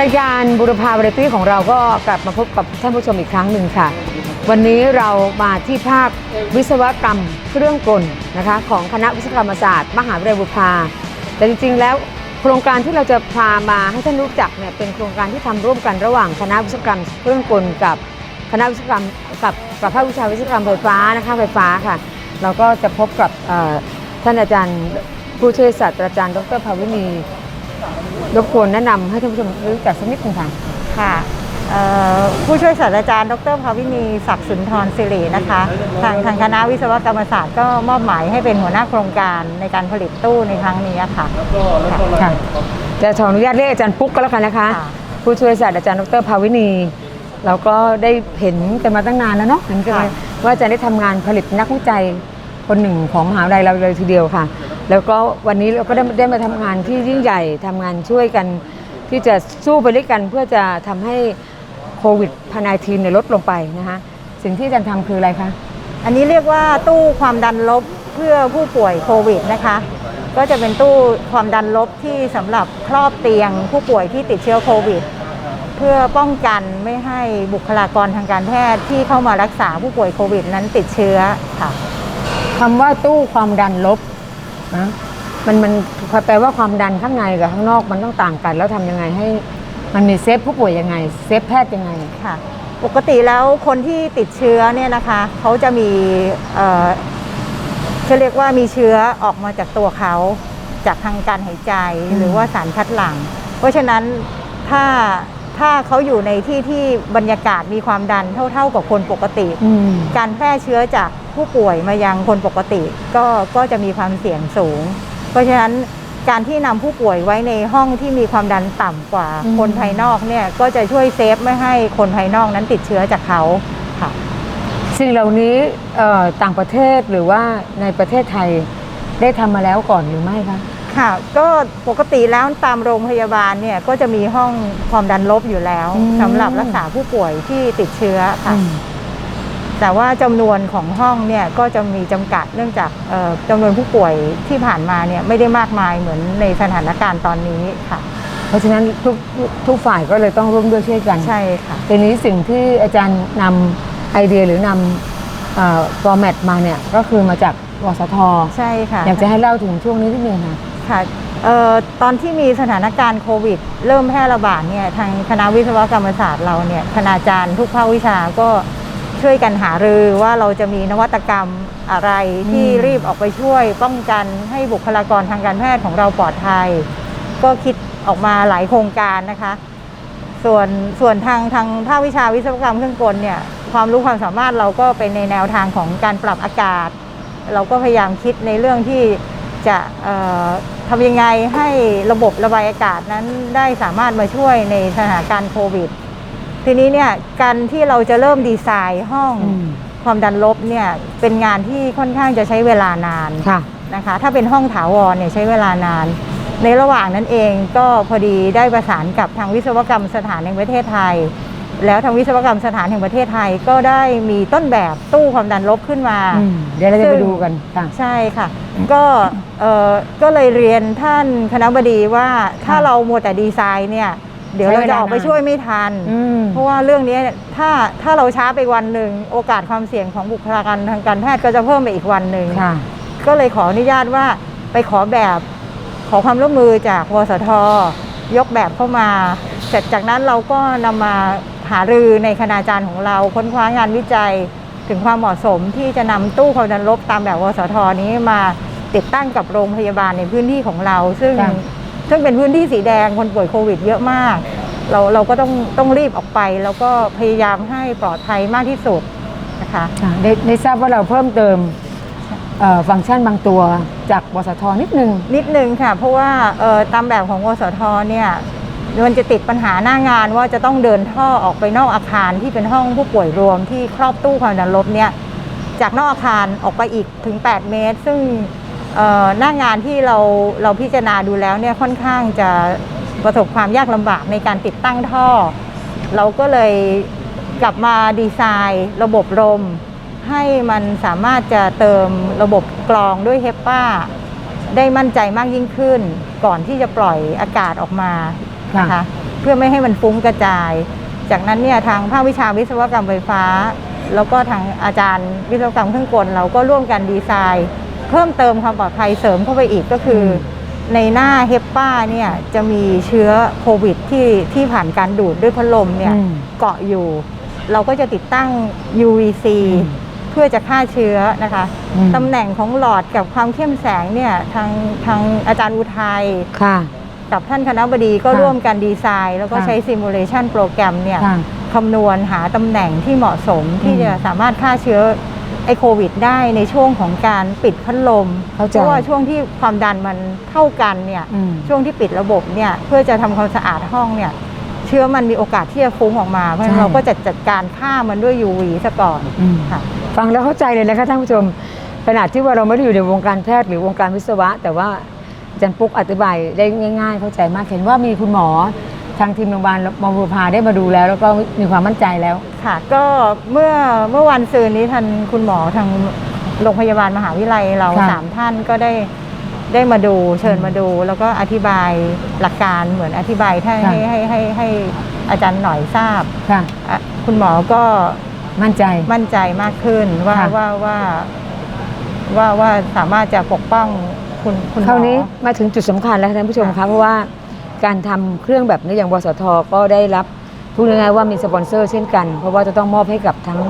รายการบุรพาวาไรตี้ของเราก็กลับมาพบกับท่านผู้ชมอีกครั้งหนึ่งค่ะ วันนี้เรามาที่ภาควิศวกรรมเครื่องกลนะคะของคณะวิศวกรรมศาสตร์ มหาวิทยาลัยบุรพาแต่จริงๆ แล้วโครงการที่เราจะพามาให้ท่านรู้จักเนี่ยเป็นโครงการที่ทำร่วมกันระหว่างคณะวิศวกรรมเครื่องกลกับคณะวิศวกรรมกับกับภาควิชาวิศวกรรมไฟฟ้านะคะไฟฟ้าค่ะ เราก็จะพบกับท่านอาจารย์ผู้ช่วยศาสตราจารย์ ดรภาวินี รบกวนแนะนำให้ท่านผู้ชมรู้จักสักนิดหนึงค่ะ ค่ะเอ่อผู้ช่วยศาสตราจารย์ ดรภาวินีศักดิ์สุนทรศิรินะคะ ทางทางคณะวิศวกรรมศาสตร์ก็มอบหมายให้เป็นหัวหน้าโครงการในการผลิตตู้ในครั้งนี้ค่ะ ค่ะจะขออนุญาตเรียกอาจารย์ปุ๊กก็แล้วกันนะคะ ค่ะ ผู้ช่วยศาสตราจารย์ดรภาวินี เราก็ได้เห็นกันมาตั้งนานแล้วเนาะเห็นกันมาว่าอาจะได้ทำงานผลิตนักวิจัยคนหนึ่งของมหาวิทยาลัยเราเลยทีเดียวค่ะ แล้วก็วันนี้เราก็ได้ได้มาทำงานที่ยิ่งใหญ่ทำงานช่วยกัน ที่จะสู้ไปด้วยกันเพื่อจะทำให้โควิดพาทีเนี่ยลดลงไปนะคะสิ่งที่อาจารย์ทำคืออะไรคะ อันนี้เรียกว่าตู้ความดันลบเพื่อผู้ป่วยโควิดนะคะ ก็จะเป็นตู้ความดันลบที่สำหรับครอบเตียงผู้ป่วยที่ติดเชื้อโควิด เพื่อป้องกันไม่ให้บุคลากรทางการแพทย์ที่เข้ามารักษาผู้ป่วยโควิด นั้นติดเชื้อค่ะคำว่าตู้ความดันลบ นะมันมันแปลว่าความดันข้างในกับข้างนอกมันต้องต่างกัน แล้วทำยังไงให้มันมีเซฟผู้ป่วยยังไง เซฟแพทย์ยังไงค่ะ ปกติแล้วคนที่ติดเชื้อเนี่ยนะคะเขาจะมีเอ่อจะเรียกว่ามีเชื้อออกมาจากตัวเขาจากทางการหายใจอืมหรือว่าสารคัดหลั่ง เพราะฉะนั้นถ้าถ้าเขาอยู่ในที่ที่บรรยากาศมีความดันเท่า ๆกับคนปกติอืมการแพร่เชื้อจาก ผู้ป่วยมายังคนปกติก็ก็จะมีความเสี่ยงสูง เพราะฉะนั้นการที่นำผู้ป่วยไว้ในห้องที่มีความดันต่ำกว่าอืมคนภายนอกเนี่ยก็จะช่วยเซฟไม่ให้คนภายนอกนั้นติดเชื้อจากเขาค่ะสิ่งเหล่านี้เอ่อต่างประเทศหรือว่าในประเทศไทยได้ทำมาแล้วก่อนหรือไม่คะค่ะ ก็ปกติแล้วตามโรงพยาบาลเนี่ยก็จะมีห้องความดันลบอยู่แล้วอืมสำหรับรักษาผู้ป่วยที่ติดเชื้อค่ะอืม แต่ว่าจำนวนของห้องเนี่ยก็จะมีจำกัดเนื่องจากเอ่อจำนวนผู้ป่วยที่ผ่านมาเนี่ยไม่ได้มากมายเหมือนในสถานการณ์ตอนนี้ค่ะ เพราะฉะนั้นทุกทุกฝ่ายก็เลยต้องร่วมด้วยช่วยกันใช่ค่ะทีนี้สิ่งที่อาจารย์นำไอเดียหรือนำฟอร์แมตมาเนี่ยก็คือมาจากวสทใช่ค่ะอยากจะให้เล่าถึงช่วงนี้นิดนึงค่ะค่ะเอ่อตอนที่มีสถานการณ์โควิด เริ่มแพร่ระบาดเนี่ยทางคณะวิศวกรรมศาสตร์เราเนี่ยคณาจารย์ทุกภาควิชาก็ ช่วยกันหารือว่าเราจะมีนวัตกรรมอะไรที่อืมรีบออกไปช่วย ป้องกันให้บุคลากรทางการแพทย์ของเราปลอดภัย ก็คิดออกมาหลายโครงการนะคะ ส่วนส่วนทางทางภาควิชาวิศวกรรมเครื่องกลเนี่ยความรู้ความสามารถเราก็เป็นในแนวทางของการปรับอากาศ เราก็พยายามคิดในเรื่องที่จะเอ่อทำยังไงให้ระบบระบายอากาศนั้นได้สามารถมาช่วยในสถานการณ์โควิด ทีนี้เนี่ยการที่เราจะเริ่มดีไซน์ห้องอืมความดันลบเนี่ยเป็นงานที่ค่อนข้างจะใช้เวลานานค่ะนะคะ ถ้าเป็นห้องถาวรเนี่ยใช้เวลานาน ในระหว่างนั้นเองก็พอดีได้ประสานกับทางวิศวกรรมสถานแห่งประเทศไทย แล้วทางวิศวกรรมสถานแห่งประเทศไทยก็ได้มีต้นแบบตู้ความดันลบขึ้นมาอืมเดี๋ยวเราจะซึ่ไปงดูกันค่ะใช่ค่ะ ก็เอ่อก็เลยเรียนท่านคณะบดีว่าถ้าค่ะเรามัวแต่ดีไซน์เนี่ย เดี๋ยวใช้เราเวลาจะออกไปนานช่วยไม่ทันอืมเพราะว่าเรื่องนี้เนี่ยถ้าถ้าเราช้าไปวันหนึ่งโอกาสความเสี่ยงของบุคลากรทางการแพทย์ก็จะเพิ่มไปอีกวันหนึ่งค่ะก็เลยขออนุญาตว่าไปขอแบบขอความร่วมมือจากวสท ยกแบบเข้ามา เสร็จจากนั้นเราก็นำมาหารือในคณาจารย์ของเราค้นคว้างานวิจัย ถึงความเหมาะสมที่จะนำตู้ความดันลบตามแบบวสทนี้มาติดตั้งกับโรงพยาบาลในพื้นที่ของเรา ซึ่งค่ะ ซึ่งเป็นพื้นที่สีแดงคนป่วยโควิด เยอะมาก เราเราก็ต้องต้องรีบออกไป แล้วก็พยายามให้ปลอดภัยมากที่สุดนะคะค่ะได้ได้ทราบว่าเราเพิ่มเติมเอ่อฟังก์ชันบางตัวจากวสทนิดนึง นิดนึงค่ะ เพราะว่าเอ่อตามแบบของวสทเนี่ยมันจะติดปัญหาหน้างานว่าจะต้องเดินท่อออกไปนอกอาคารที่เป็นห้องผู้ป่วยรวมที่ครอบตู้ความดันลบเนี่ยจากนอกอาคารออกไปอีกถึง 8 เมตร ซึ่งเอ่อ หน้างานที่เราเราพิจารณาดูแล้วเนี่ยค่อนข้างจะประสบความยากลำบากในการติดตั้งท่อ เราก็เลยกลับมาดีไซน์ระบบลม ให้มันสามารถจะเติมระบบกรองด้วยเฮปป้าได้มั่นใจมากยิ่งขึ้น ก่อนที่จะปล่อยอากาศออกมานะคะค่ะเพื่อไม่ให้มันฟุ้งกระจาย จากนั้นเนี่ยทางภาควิชาวิศวกรรมไฟฟ้า แล้วก็ทางอาจารย์วิศวกรรมเครื่องกลเราก็ร่วมกันดีไซน์ เพิ่มเติมความปลอดภัยเสริมเข้าไปอีกก็คืออในหน้าเฮปป้าเนี่ยจะมีเชื้อโควิดที่ที่ผ่านการดูดด้วยพัดลมเนี่ยอืมเกาะอยู่ เราก็จะติดตั้ง UVC อืมเพื่อจะฆ่าเชื้อนะคะอืมตำแหน่งของหลอดกับความเข้มแสงเนี่ยทางทางอาจารย์อุทัยค่ะกับท่านคณะบดีก็ค่ะร่วมกันดีไซน์ แล้วก็ค่ะใช้ซิมูเลชันโปรแกรมเนี่ยค่ะคำนวณหาตำแหน่งที่เหมาะสมที่อืมจะสามารถฆ่าเชื้อ ไอโควิดได้ในช่วงของการปิดพัดลมเข้าใจเพราะว่าช่วงที่ความดันมันเท่ากันเนี่ยอืม ช่วงที่ปิดระบบเนี่ยเพื่อจะทำความสะอาดห้องเนี่ยเชื้อมันมีโอกาสที่จะฟุ้งออกมาเพราะฉะนั้นใช่ เราก็จะจัดการฆ่ามันด้วย UV ซะก่อนอืม ค่ะ ฟังแล้วเข้าใจเลยนะคะท่านผู้ชมขนาดที่ว่าเราไม่ได้อยู่ในวงการแพทย์หรือวงการวิศวะ แต่ว่าอาจารย์ปุ๊กอธิบายได้ง่าย ๆ เข้าใจมากเห็นว่ามีคุณหมอ ทางทีมโรงพยาบาลมอบุรพาได้มาดูแล้ว แล้วก็มีความมั่นใจแล้ว ค่ะ ก็เมื่อเมื่อวันซืนนี้ท่านคุณหมอทางโรงพยาบาลมหาวิทยาลัยเราค่ะ สามท่านก็ได้ได้มาดูเชิญมาดู แล้วก็อธิบายหลักการเหมือนอธิบายให้ให้ให้ให้ให้อาจารย์หน่อยทราบค่ะ อะคุณหมอก็มั่นใจ มั่นใจมากขึ้นว่าค่ะ ว่าว่าว่าว่าสามารถจะปกป้องคุณคุณหมอ คราวนี้มาถึงจุดสำคัญแล้วท่านผู้ชมคะเพราะว่า การทำเครื่องแบบนี้อย่างบสทก็ได้รับพูดง่ายๆว่ามีสปอนเซอร์เช่นกัน เพราะว่าจะต้องมอบให้กับทั้ง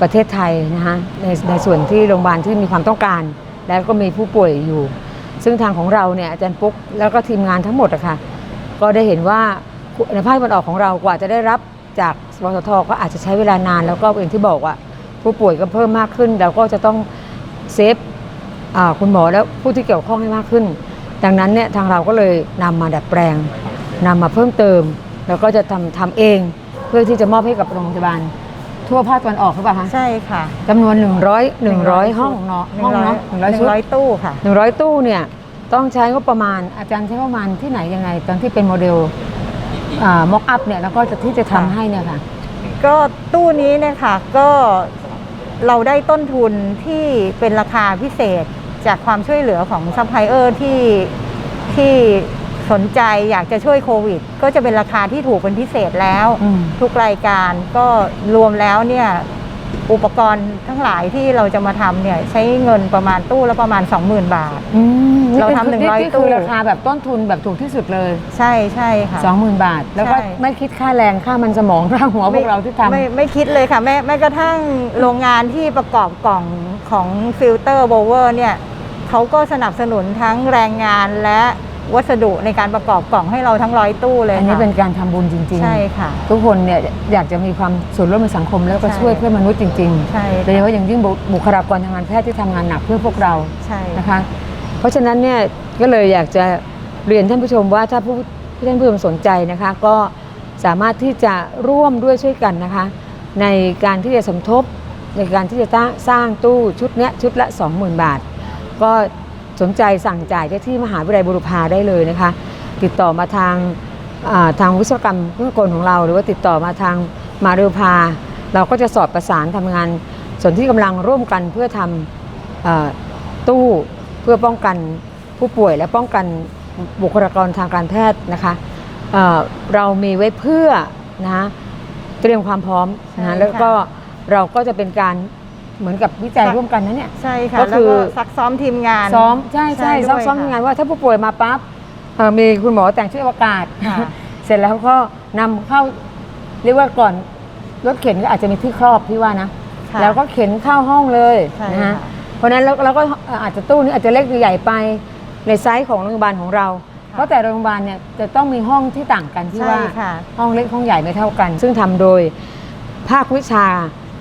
ประเทศไทยนะคะในในส่วนที่โรงพยาบาลที่มีความต้องการ แล้วก็มีผู้ป่วยอยู่ ซึ่งทางของเราเนี่ยอาจารย์ปุ๊กแล้วก็ทีมงานทั้งหมดอะค่ะก็ได้เห็นว่าในภาคตะวันออกของเรากว่าจะได้รับจากสปสทก็อาจจะใช้เวลานาน แล้วก็อย่างที่บอกว่าผู้ป่วยก็เพิ่มมากขึ้นเราก็จะต้องเซฟคุณหมอและผู้ที่เกี่ยวข้องให้มากขึ้น ดังนั้นเนี่ยทางเราก็เลยนำมาดัดแปลงนำมาเพิ่มเติม แล้วก็จะทำทำเองเพื่อที่จะมอบให้กับโรงพยาบาล ทั่วภาคตะวันออกหรือเปล่าคะใช่ค่ะจำนวน 100 100 ห้องเนาะห้องเนาะหนึ่ง100ชุด ร้อยตู้ค่ะ100ตู้เนี่ยต้องใช้งบประมาณอาจารย์ใช้งบประมาณที่ไหนยังไง ตอนที่เป็นโมเดลม็อกอัพเนี่ยแล้วก็จะที่จะทำค่ะ ให้เนี่ยค่ะ ก็ตู้นี้เนี่ยค่ะก็เราได้ต้นทุนที่เป็นราคาพิเศษ จากความช่วยเหลือของซัพพลายเออร์ที่ที่สนใจอยากจะช่วยโควิด ก็จะเป็นราคาที่ถูกเป็นพิเศษแล้วอืมทุกรายการก็รวมแล้วเนี่ย อุปกรณ์ทั้งหลายที่เราจะมาทำเนี่ยใช้เงินประมาณตู้ละประมาณ 20,000 บาท อืมเราทำนี่100นี่คือตู้ ราคาแบบต้นทุนแบบถูกที่สุดเลย ใช่ใช่ค่ะสองหมื่นบาท แล้วก็ใช่ ไม่คิดค่าแรงค่ามันสมองค่าหัวพวกเราที่ทำ ไม่ไม่คิดเลยค่ะแม้แม้กระทั่งโรงงานที่ประกอบกล่องของฟิลเตอร์โบเวอร์เนี่ยเขาก็สนับสนุนทั้งแรงงานและ วัสดุในการประกอบกล่องให้เราทั้งร้อยตู้เลยอันนี้ค่ะเป็นการทำบุญจริง ใช่ค่ะทุกคนเนี่ยอยากจะมีความส่วนร่วมในสังคมแล้วก็ใช่ ช่วยเพื่อนมนุษย์จริงใช่ๆโดยเฉพาะอย่างยิ่งบุบุคลากรทางการแพทย์ที่ทำงานหนักเพื่อพวกเราใช่ นะคะ เพราะฉะนั้นเนี่ยก็เลยอยากจะเรียนท่านผู้ชมว่าถ้าผู้ท่านผู้ชมสนใจนะคะ ก็สามารถที่จะร่วมด้วยช่วยกันนะคะ ในการที่จะสมทบในการที่จะสร้างตู้ชุดเนี้ยชุดละ 20,000 บาท ก็ สนใจสั่งจ่ายได้ที่มหาวิทยาลัยบุรพาได้เลยนะคะ ติดต่อมาทางอ่าทางวิศวกรรมเครื่องกลของเรา หรือว่าติดต่อมาทางมหาวิทยาลัยบุรพา เราก็จะสอดประสานทำงาน ส่วนที่กำลังร่วมกันเพื่อทำเอ่อตู้เพื่อป้องกันผู้ป่วยและป้องกันบุคลากรทางการแพทย์นะคะเอ่อเรามีไว้เพื่อนะเตรียมความพร้อมนะแล้วก็เราก็จะเป็นการ เหมือนกับวิจัยร่วมกันนะเนี่ย ใช่ค่ะก็แล้วคือ ก็ซักซ้อมทีมงาน ซ้อมใช่ใช่ใช่ซ้อมด้วยซ้อมค่ะยังไงว่าถ้าผู้ป่วยมาปั๊บเอ่อมีคุณหมอแต่งชุดอวกาศ ค่ะ เสร็จแล้วก็นำเข้าเรียกว่าก่อนรถเข็นก็อาจจะมีที่ครอบพี่ว่านะ ค่ะ แล้วก็เข็นเข้าห้องเลยใช่นะค่ะ ฮะเพราะฉะนั้นเราเราก็อาจจะตู้นี้อาจจะเล็กหรือใหญ่ไปในไซส์ของโรงพยาบาลของเรา เพราะแต่โรงพยาบาลเนี่ยจะต้องมีห้องที่ต่างกันที่ใช่ว่า ค่ะ ห้องเล็กห้องใหญ่ไม่เท่ากัน ซึ่งทำโดยภาควิชา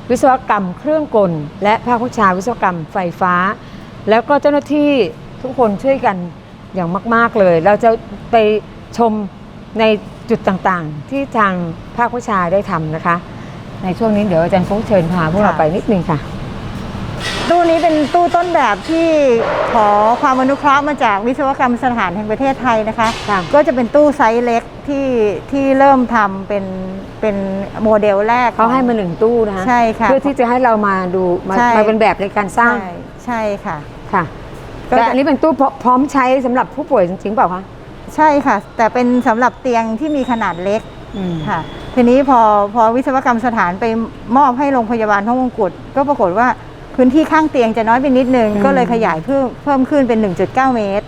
วิศวกรรมเครื่องกล และภาควิชาวิศวกรรมไฟฟ้า แล้วก็เจ้าหน้าที่ทุกคนช่วยกันอย่างมาก ๆเลย เราจะไปชมในจุดต่างๆ ที่ทางภาควิชาได้ทำนะคะ ในช่วงนี้เดี๋ยวอาจารย์ฟุ้งเชิญพาพวกเราไปนิดนึงค่ะ ตู้นี้เป็นตู้ต้นแบบที่ขอความอนุเคราะห์มาจากวิศวกรรมสถานแห่งประเทศไทยนะคะ ค่ะก็จะเป็นตู้ไซส์เล็กที่ที่เริ่มทำเป็นเป็นโมเดลแรก เขาให้มาหนึ่งตู้นะคะใช่ค่ะเพื่อที่จะให้เรามาดูมาใช่ มาเป็นแบบในการสร้างใช่ใช่ค่ะ ค่ะก็แต่อันนี้เป็นตู้พร้อมพร้อมใช้สำหรับผู้ป่วยจริงๆเปล่าคะใช่ค่ะ แต่เป็นสำหรับเตียงที่มีขนาดเล็ก อืม ค่ะทีนี้พอพอวิศวกรรมสถานไปมอบให้โรงพยาบาลพระมงกุฎก็ปรากฏว่า พื้นที่ข้างเตียงจะน้อยไปนิดนึงอืมก็เลยขยายเพิ่มเพิ่มขึ้นเป็น 1.9 เมตร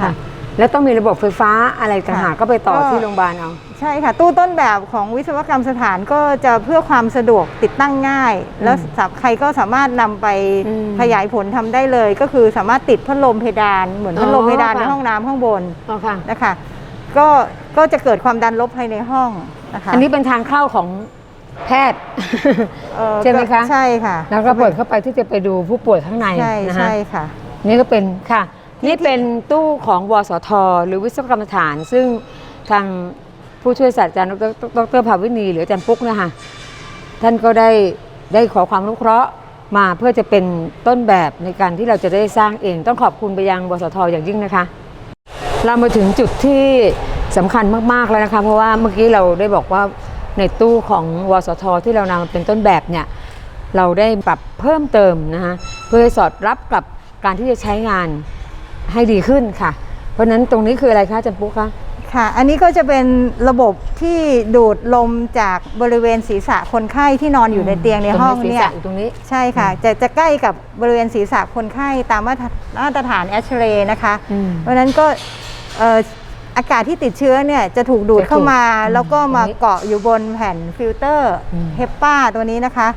ค่ะ แล้วต้องมีระบบไฟฟ้าอะไรต่างหากค่ะก็ไปต่อก็ที่โรงพยาบาลเอา ใช่ค่ะ ตู้ต้นแบบของวิศวกรรมสถานก็จะเพื่อความสะดวกติดตั้งง่าย แล้วสาใครก็สามารถนำไปอืมขยายผลทำได้เลย ก็คือสามารถติดพัดลมเพดานเหมือนพัดลมอ๋อเพดานในค่ะห้องน้ำข้างบนเอาค่ะนะคะก็ก็จะเกิดความดันลบภายในห้องนะคะอันนี้เป็นทางเข้าของ แพทย์ เอ่อใช่ไหมคะใช่ค่ะแล้วก็เปิดเข้าไปที่จะไปดูผู้ป่วยข้างในใช่นะฮะ ใช่ค่ะ นี่ก็เป็นค่ะ นี่เป็นตู้ของวสท หรือวิศวกรรมสถาน ซึ่งทางผู้ช่วยศาสตราจารย์ดรดรภาวินีหรืออาจารย์ปุ๊กเนะคะท่านก็ได้ได้ขอความรู้เคราะห์มาเพื่อจะเป็นต้นแบบในการที่เราจะได้สร้างเอง ต้องขอบคุณไปยังวสท อย่างยิ่งนะคะ เรามาถึงจุดที่สำคัญมาก ๆ แล้วนะคะ เพราะว่าเมื่อกี้เราได้บอกว่า ในตู้ของวสทที่เรานำมาเป็นต้นแบบเนี่ยเราได้ปรับเพิ่มเติมนะคะเพื่อให้สอดรับกับการที่จะใช้งานให้ดีขึ้นค่ะ เพราะฉะนั้นตรงนี้คืออะไรคะอาจันปุ๊กคะค่ะ อันนี้ก็จะเป็นระบบที่ดูดลมจากบริเวณศีรษะคนไข้ที่นอนอยู่ในเตียงในห้องตรศีรเนี่ษะยอยู่ตรงนี้ใช่ค่ะ จะจะใกล้กับบริเวณศีรษะคนไข้ตามมาตรมาตรฐานแอชเรย์นะคะอืมเพราะฉะนั้นก็เอ่ออากาศที่ติดเชื้อเนี่ยจะถูกดูดเข้ามาจะถูกแล้วก็มาตรงนี้เกาะอยู่บนแผ่นฟิลเตอร์อืมเฮปป้าตัวนี้นะคะ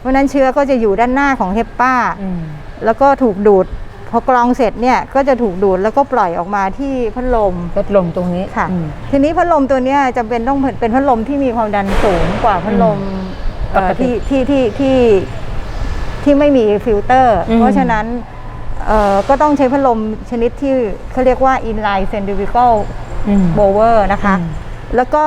เพราะฉะนั้นเชื้อก็จะอยู่ด้านหน้าของเฮปป้าอืมแล้วก็ถูกดูดพอกรองเสร็จเนี่ยก็จะถูกดูดแล้วก็ปล่อยออกมาที่พัดลมพัดลมตรงนี้ค่ะอืมทีนี้พัดลมตัวเนี้ยจำเป็นต้องเป็นพัดลมที่มีความดันสูงกว่าพัดลมเอ่อปกติที่ที่ที่ที่ที่ไม่มีฟิลเตอร์อืมเพราะฉะนั้นเอ่อก็ต้องใช้พัดลมชนิดที่เขาเรียกว่า inline centrifugal อืม blower นะคะอืมแล้วก็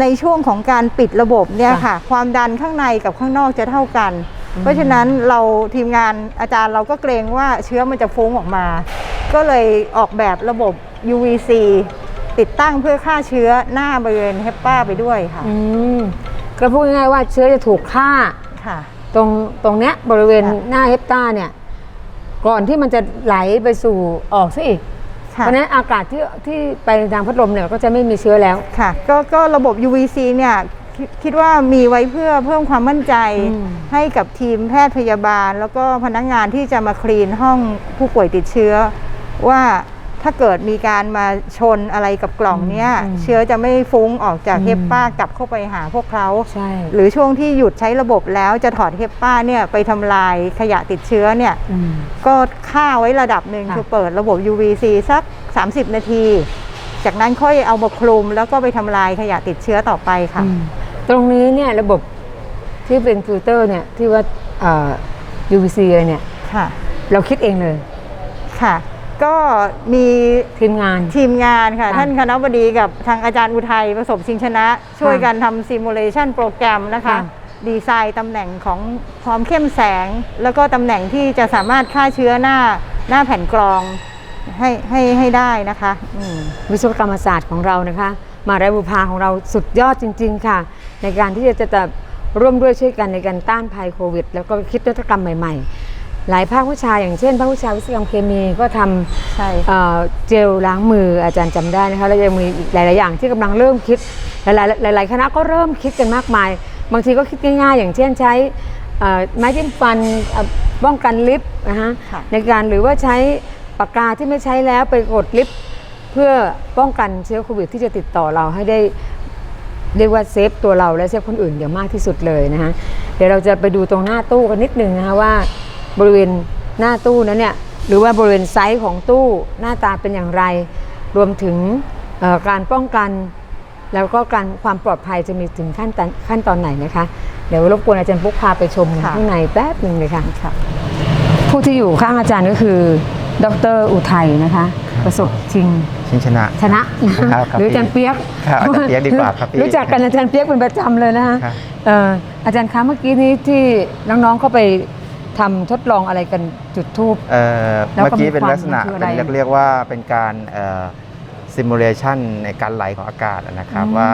ในช่วงของการปิดระบบเนี่ยค่ะค่ะ ความดันข้างในกับข้างนอกจะเท่ากัน เพราะฉะนั้นเราทีมงานอาจารย์เราก็เกรงว่าเชื้อมันจะฟุ้งออกมา ก็เลยออกแบบระบบ UVC ติดตั้งเพื่อฆ่าเชื้อหน้าบริเวณเฮปป้าไปด้วยค่ะอืมก็พูดง่ายๆว่าเชื้อจะถูกฆ่าค่ะตรงตรงเนี้ยบริเวณค่ะหน้าเฮปตาเนี่ย ก่อนที่มันจะไหลไปสู่ออกซะอีก เพค่ะราะฉะนั้นอากาศที่ที่ไปทางพัดลมเนี่ยก็จะไม่มีเชื้อแล้ว ค่ะ ก็ก็ระบบ UVC เนี่ยคิดคิดว่ามีไว้เพื่อเพิ่มความมั่นใจ อืม ให้กับทีมแพทย์พยาบาล แล้วก็พนักงานที่จะมาคลีนห้องผู้ป่วยติดเชื้อ ว่า ถ้าเกิดมีการมาชนอะไรกับกล่องเนี้ยเชื้อจะไม่ฟุ้งออกจากเฮปป้ากลับเข้าไปหาพวกเขา ใช่ หรือช่วงที่หยุดใช้ระบบแล้วจะถอดเฮปป้าเนี่ยไปทำลายขยะติดเชื้อเนี่ยอืมก็ค่าไว้ระดับหนึ่งค่ะ คือเปิดระบบ UVC สัก 30 นาที จากนั้นค่อยเอามาคลุมแล้วก็ไปทำลายขยะติดเชื้อต่อไปค่ะ อืมตรงนี้เนี่ยระบบที่เป็นฟิลเตอร์เนี่ยที่ว่าเอ่อ UVC เลยเนี่ย ค่ะ เราคิดเองเลย ค่ะ ก็มีทีมงาน ทีมงานค่ะค่ะ ท่านคณะบดีกับทางอาจารย์อุทัยประสบชิงชนะ ช่วยกันทำซิมูเลชันโปรแกรมนะคะค่ะดีไซน์ตำแหน่งของความเข้มแสง แล้วก็ตำแหน่งที่จะสามารถฆ่าเชื้อหน้าหน้าแผ่นกรองให้ให้ให้ได้นะคะอืมวิศวกรรมศาสตร์ของเรานะคะ มาไรบุพาของเราสุดยอดจริง ๆ ค่ะ ในการที่จะจะร่วมด้วยช่วยกันในการต้านภัยโควิด แล้วก็คิดนวัตกรรมใหม่ ๆ หลายภาควิชาอย่างเช่นภาควิชาวิศวกรรมเคมีก็ทำใช่เอ่อเจลล้างมืออาจารย์จำได้นะคะแล้วยังมีอีกหลาย ๆ อย่างที่กำลังเริ่มคิดหลายๆหลาย ๆ คณะก็เริ่มคิดกันมากมาย บางทีก็คิดง่าย ๆ อย่างเช่นใช้เอ่อไม้จิ้มฟันเอ่อป้องกันลิฟต์นะฮะค่ะ ในการหรือว่าใช้ปากกาที่ไม่ใช้แล้วไปกดลิฟต์เพื่อป้องกันเชื้อโควิดที่จะติดต่อเราให้ได้ เรียกว่าเซฟตัวเราและเซฟคนอื่นอย่างมากที่สุดเลยนะฮะเดี๋ยวเราจะไปดูตรงหน้าตู้กันนิดนึงนะคะว่า บริเวณหน้าตู้นั้นเนี่ยหรือว่าบริเวณไซส์ของตู้หน้าตาเป็นอย่างไร รวมถึงเอ่อการป้องกัน แล้วก็การความปลอดภัยจะมีถึงขั้นตอนขั้นตอนไหนนะคะ เดี๋ยวรบกวนอาจารย์ปุ๊กพาไปชมค่ะข้างในแป๊บหนึ่งเลยค่ะค่ะ ผู้ที่อยู่ข้างอาจารย์ก็คือ ดรอุทัยนะคะ ประสบชิงชิงชนะชนะนะครับครับหรืออาจารย์เปียกครับอาจารย์เปี๊ยกดีกว่าครับพี่รู้จักกันอาจารย์เปียกเป็นประจำเลยนะคะครับเอ่ออาจารย์คะเมื่อกี้นี้ที่น้องๆเข้าไป ทำทดลองอะไรกันจุดทูบเอ่อแล้วก็เมื่อกี้เป็นมีความลักษณะคืออะไรเป็นเรียกเรียกว่าเป็นการซิมูเลชันในการไหลของอากาศนะครับอืมว่า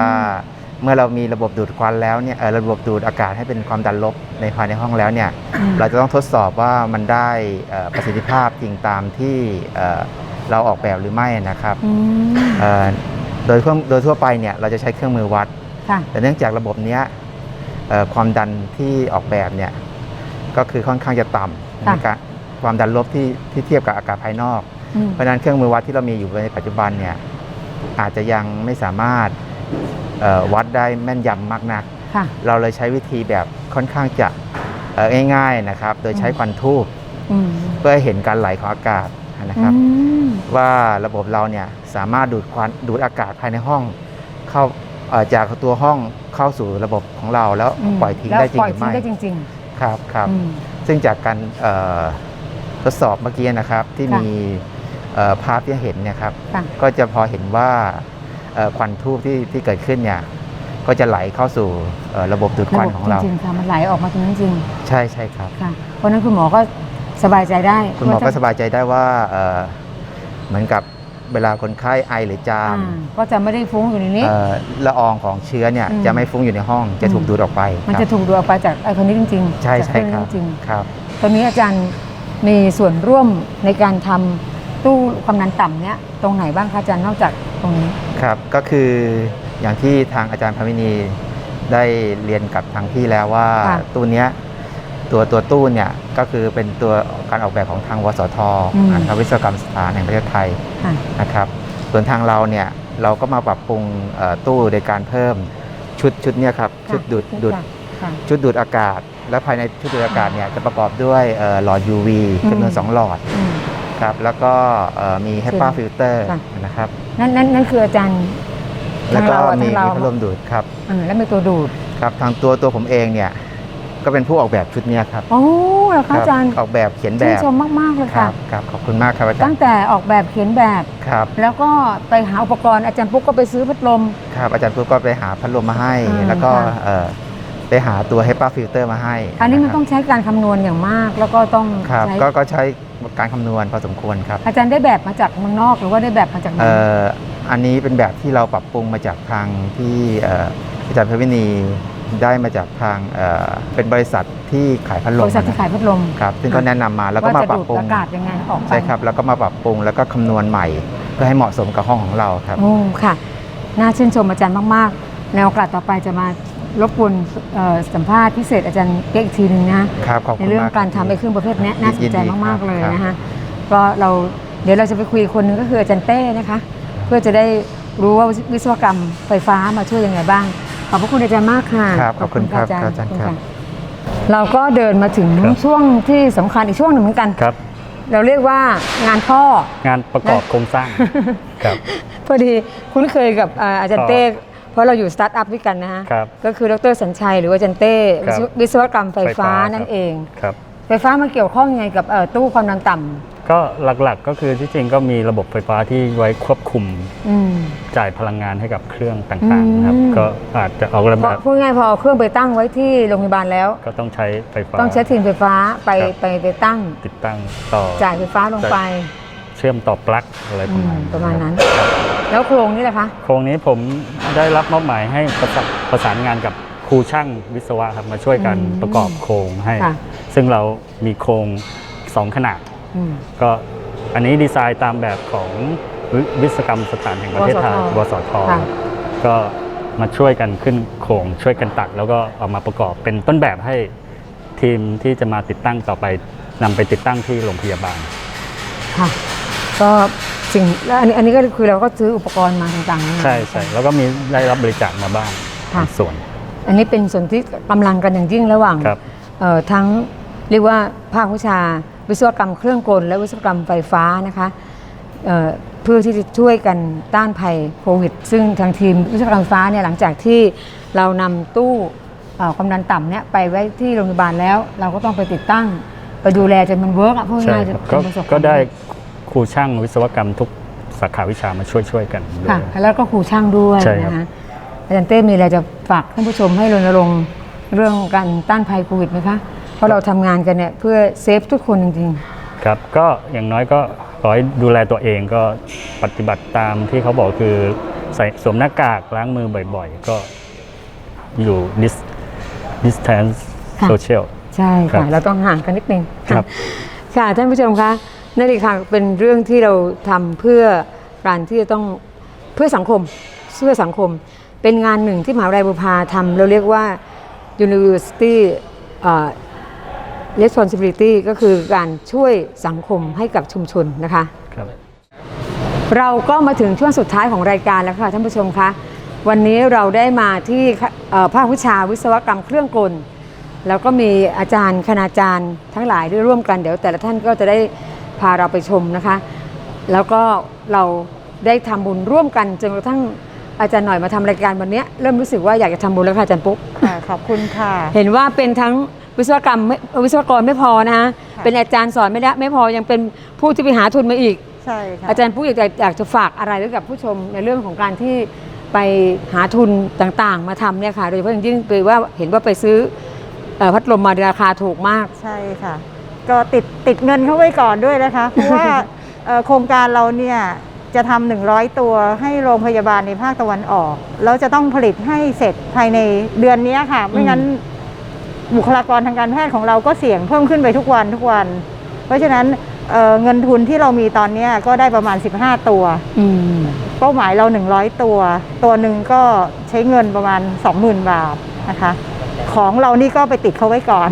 เมื่อเรามีระบบดูดควันแล้วเนี่ยเอ่อระบบดูดอากาศให้เป็นความดันลบในภายในห้องแล้วเนี่ยเราจะต้องทดสอบว่ามันได้เอ่อประสิทธิภาพจริงตามที่เอ่อเราออกแบบหรือไม่นะครับอืมเอ่อโดยทั่วโดยทั่วไปเนี่ยเราจะใช้เครื่องมือวัดค่ะแต่เนื่องจากระบบเนี้ยเอ่อความดันที่ออกแบบเนี่ย ก็คือค่อนข้างจะต่ำค่ะในการความดันลบที่ที่เทียบกับอากาศภายนอกอืมเพราะฉะนั้นเครื่องมือวัดที่เรามีอยู่ในปัจจุบันเนี่ยอาจจะยังไม่สามารถเอ่อวัดได้แม่นยำมากนักค่ะเราเลยใช้วิธีแบบค่อนข้างจะเอ่อง่ายๆนะครับ โดยใช้อืมควันทูบอืมเพื่อให้เห็นการไหลของอากาศนะครับอืมว่าระบบเราเนี่ยสามารถดูดควันดูดอากาศภายในห้อง เข้าเอ่อจากตัวห้องเข้าสู่ระบบของเราแล้วมปล่อยทิ้งแล้วได้จริงปล่อยหรือทิ้งไม่ได้จริง ครับครับๆอืมซึ่งจากการเอ่อทดสอบเมื่อกี้นะครับที่ค่ะมีเอ่อภาพที่เห็นเนี่ยครับค่ะก็จะพอเห็นว่าเอ่อควันทูบที่ที่เกิดขึ้นเนี่ยก็จะไหลเข้าสู่เอ่อระบบดูดควันของเราจริงๆค่ะมันไหลออกมาตรงนั้นจริง ใช่ใช่ครับค่ะเพราะฉะนั้นคุณหมอก็สบายใจได้ คุณหมอก็ว่าสบายใจได้ว่าเอ่อเหมือนกับ เวลาคนไข้ไอหรือจาอ่ามก็จะไม่ได้ฟุ้งอยู่ในนี้เอ่อละอองของเชื้อเนี่ยอืมจะไม่ฟุ้งอยู่ในห้องจะถูกอืมดูดออกไป มันคจะรับถูกดูออกไปจากไอคนนี้จริง ๆ ใช่จากใช่เครื่องครับนี้จริงครับๆตอนนี้อาจารย์มีส่วนร่วมในการทำตู้ความดันต่ำเนี้ยตรงไหนบ้างคะอาจารย์นอกจากตรงนี้ครับก็คืออย่างที่ทางอาจารย์พามินีได้เรียนกับทางพี่แล้วว่าค่ะตู้เนี้ย ตัวตัวตู้เนี่ยก็คือเป็นตัวการออกแบบของทางวสทอืมนะครับวิศวกรรมสถานแห่งประเทศไทยค่ะนะครับส่วนทางเราเนี่ยเราก็มาปรับปรุงเอ่อตู้โดยการเพิ่มชุดชุดเนี่ยครับชุดดูดดูดค่ะชุดดูดอากาศ และภายในชุดดูดอากาศเนี่ยจะประกอบด้วยเอ่อหลอด UV อืมจำนวน2หลอดอืมครับแล้วก็เอ่อมี HEPA ค่ะ filter ค่ะนะครับนั่นนั่นนั่นคืออาจารย์แล้วก็ทางเราอะมีทางเรามีพัดลมดูดครับอ่าแล้วมีตัวดูดครับทางตัวตัวผมเองเนี่ย ก็เป็นผู้ออกแบบชุดเนี้ยครับโอ้เหรอคคะรับอาจารย์ออกแบบเขียนแบชื่นบชมมาก ๆ เลยครัค่ะ บครับขอบคุณมากครับอาจารตั้งย์แต่ออกแบบเขียนแบบ ครับแล้วก็ไปหาอุปกรณ์อาจารย์ปุ๊กก็ไปซื้อพัดลม ครับอาจารย์ปุ๊บก็ไปหาพัดลมมาให้อ่าแล้วก็ค่ะ เอ่อไปหาตัว HEPA filter มาให้อันนี้มันะคต้รัอบงใช้การคำนวณอย่างมาก แล้วก็ต้องครับใช้ ก็ก็ใช้การคำนวณพอสมควรครับอาจารย์ได้แบบมาจากเมืองนอกหรือว่าได้แบบมาจากไหน เอ่ออันนี้เป็นแบบที่เราปรับปรุงมาจากทางที่เอ่ออาจารย์เพชรวินี ได้มาจากทางเอ่อเป็นบริษัทที่ขายพัดลบมริษัทที่ขายพัดลมครับซึ่งก็แนะนำมาแล้วก็มาจะปรัดูบดปรุงอากาศยังไงออกไปใช่ครับแล้วก็มาปรับปรุงแล้วก็คำนวณใหม่ เพื่อให้เหมาะสมกับห้องของเราครับ โอ้ค่ะ น่าชื่นชมอาจารย์มากๆ ในโอกาสต่อไปจะมารบกวนเอ่อสัมภาษณ์พิเศษอาจารย์เปียกอีกทีหนึ่งนะ ครับขอบในคุณเรื่องมากการทำไอ้เครื่องประเภทเนี้ยน่าสนใจยินดีมากครับๆเลยครับนะคะก็เราเดี๋ยวเราจะไปคุยอีกคนนึงก็คืออาจารย์เต้นะคะ เพื่อจะได้รู้ว่าวิศวกรรมไฟฟ้ามาช่วยยังไงบ้าง ขอบพระคุณอาจารย์มากค่ะครับขอบคุณครับะอาจารย์ขบณครับะเราก็เดินมาถึงครับช่วงที่สำคัญอีกช่วงหนึ่งเหมือนกันครับ เราเรียกว่างานท่องานประกอบโครงสร้างครับพอดีคุ้นเคยกับอ่าอาจารย์เต้เพราะเราอยู่สตาร์ทอัพด้วยกันนะฮะครับก็คือดรสัญชัยหรือว่าอาจารย์เต้ครับวิศวกรรมไฟฟ้าไฟฟ้านั่นครับเองครับไฟฟ้ามันเกี่ยวข้องยังไงกับเอ่อตู้ความดันต่ำ ก็หลักๆก็คือที่จริงก็มีระบบไฟฟ้าที่ไว้ควบคุมอืมจ่ายพลังงานให้กับเครื่องต่างๆนะครับอืมก็อาจจะออกระเพแบราะบพูดง่ายๆพอเอาเครื่องไปตั้งไว้ที่โรงพยาบาลแล้ว ก็ต้องใช้ไฟฟ้าต้องใช้ทีมไฟฟ้าไปครับไปไปตั้ง ติดตั้งต่อจ่ายไฟฟ้าลงไป เชื่อมต่อปลั๊กอะไรปอืระมาณมนี้ประมาณนั้น แล้วโครงนี่แหละคะโครงนี้ผมได้รับมอบหมายให้ประสานประสานงานกับครูช่างวิศวะครับมาช่วยกันอืมประกอบโครงให้ค่ะซึ่งเรามีโครงสองขนาดอืม ก็อันนี้ดีไซน์ตามแบบของวิวิศวกรรมสถานแห่งประเทศไทยววสสททค่ะก็มาช่วยกันขึ้นโครงช่วยกันตัดแล้วก็เอามาประกอบเป็นต้นแบบให้ทีมที่จะมาติดตั้งต่อไปนำไปติดตั้งที่โรงพยาบาลค่ะก็สิ่งแล้วอันนี้อันนี้ก็คือเราก็ซื้ออุปกรณ์มาต่างๆนานาใช่ใช่แล้วก็มีได้รับบริจาคมาบ้างค่ะบางส่วน อันนี้เป็นส่วนที่กำลังกันอย่างยิ่งระหว่างครับเอ่อทั้งเรียกว่าภาควิชา วิศวกรรมเครื่องกล และวิศวกรรมไฟฟ้านะคะเอ่อเพื่อที่จะช่วยกันต้านภัยโควิด ซึ่งทางทีมวิศวกรรมไฟฟ้าเนี่ยหลังจากที่เรานำตู้เอ่อความดันต่ำเนี่ยไปไว้ที่โรงพยาบาลแล้ว เราก็ต้องไปติดตั้งไปดูแลจนมันเวิร์กอะพูดใช่ง่ายๆคจรับนก็ประสบความก็ได้สำเร็จครูช่างวิศวกรรมทุกสาขาวิชามาช่วยช่วยๆกันด้วยค่ะแล้วก็ครูช่างด้วยใช่ครับนะคะอาจารย์เต้มีอะไรจะฝากท่านผู้ชมให้รณรงค์เรื่องการต้านภัยโควิดไหมคะ เพราะเราทำงานกันเนี่ยเพื่อเซฟทุกคนจริงครับ ก็อย่างน้อยก็ขอให้ดูแลตัวเองก็ปฏิบัติตามที่เขาบอกคือใส่สวมหน้ากากล้างมือบ่อยๆ ก็อยู่ dis distance ค่ะ social ๆใช่ครัค่ะบเราต้องห่างกันนิดนึงครับ ค่ะท่านผู้ชมคะนั่นเองค่ะเป็นเรื่องที่เราทำเพื่อการที่จะต้องเพื่อสังคมเพื่อสังคม เป็นงานหนึ่งที่มหาวิทยาลัยบุรพาทำเราเรียกว่า University เอ่อ responsibility ก็คือการช่วยสังคมให้กับชุมชนนะคะครับเราก็มาถึงช่วงสุดท้ายของรายการแล้วค่ะท่านผู้ชมคะวันนี้เราได้มาที่เอ่อภาควิชาวิศวกรรมเครื่องกล แล้วก็มีอาจารย์คณาจารย์ทั้งหลายได้ร่วมกันเดี๋ยว แต่ละท่านก็จะได้พาเราไปชมนะคะ แล้วก็เราได้ทำบุญร่วมกันจนกระทั่งอาจารย์หน่อยมาทำรายการวันนี้เริ่มรู้สึกว่าอยากจะทำบุญแล้วค่ะอาจารย์ปุ๊กค่ะขอบคุณค่ะ เห็นว่าเป็นทั้ง วิศวกรรมไม่วิศวกรไม่พอนะคะค่ะ เป็นอาจารย์สอนไม่ได้ไม่พอยังเป็นผู้ที่ไปหาทุนมาอีก ใช่ค่ะอาจารย์ปุ๊กอยากจะอยากจะฝากอะไรไว้กับผู้ชมในเรื่องของการที่ไปหาทุนต่างๆ มาทำเนี่ยค่ะโดยเฉพาะอย่างยิ่งไปว่าเห็นว่าไปซื้อเอ่อพัดลมมาราคาถูกมาก ใช่ค่ะ ก็ติดติดเงินเข้าไว้ก่อนด้วยนะคะ เพราะว่าเอ่อโครงการเราเนี่ยจะทำหนึ่งร้อยตัวให้โรงพยาบาลในภาคตะวันออก แล้วจะต้องผลิตให้เสร็จภายในเดือนนี้ค่ะ ไม่งั้น บุคลากรทางการแพทย์ของเราก็เสี่ยงเพิ่มขึ้นไปทุกวันทุกวัน เพราะฉะนั้นเอ่อเงินทุนที่เรามีตอนเนี้ยก็ได้ประมาณ 15 ตัวอืมเป้าหมายเรา 100 ตัว ตัวหนึ่งก็ใช้เงินประมาณ 20,000 บาทนะคะ ของเรานี่ก็ไปติดเขาไว้ก่อน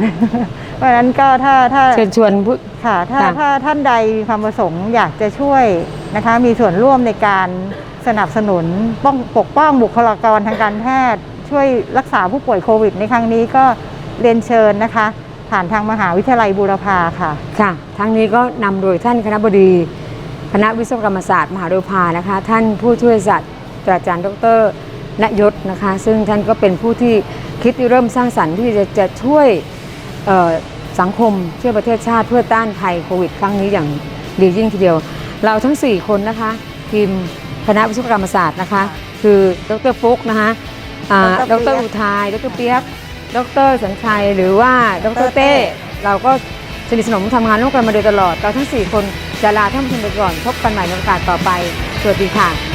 เพราะฉะนั้นก็ถ้าถ้าเชิญชวนผู้ค่ะถ้าค่ะถ้าท่านใดมีความประสงค์อยากจะช่วยนะคะ มีส่วนร่วมในการสนับสนุนป้องปกป้องบุคลากรทางการแพทย์ ช่วยรักษาผู้ป่วยโควิดในครั้งนี้ก็ เรียนเชิญนะคะ ผ่านทางมหาวิทยาลัยบูรพาค่ะ ค่ะ ทั้งนี้ก็นำโดยท่านคณะบดี คณะวิศวกรรมศาสตร์ มหาวิทยาลัยพานะคะ ท่านผู้ช่วยศาสตราจารย์ดรณยศนะคะ ซึ่งท่านก็เป็นผู้ที่คิดริเริ่มสร้างสรรค์ที่จะจะช่วยเอ่อสังคมช่วยประเทศชาติเพื่อต้านภัยโควิดครั้งนี้อย่างดียิ่งทีเดียว เราทั้ง 4 คนนะคะ ทีมคณะวิศวกรรมศาสตร์นะคะ คือดรฟุกนะคะอ่าดดรเปี๊รยก อุทัยดรเปียก ดรสัญชัยหรือว่าดรเต้ เราก็สนิทสนมทำงานร่วมกันมาโดยตลอด เราทั้ง 4 คนจะลาท่านผู้ชมไปก่อน พบกันใหม่ในโอกาสต่อไป สวัสดีค่ะ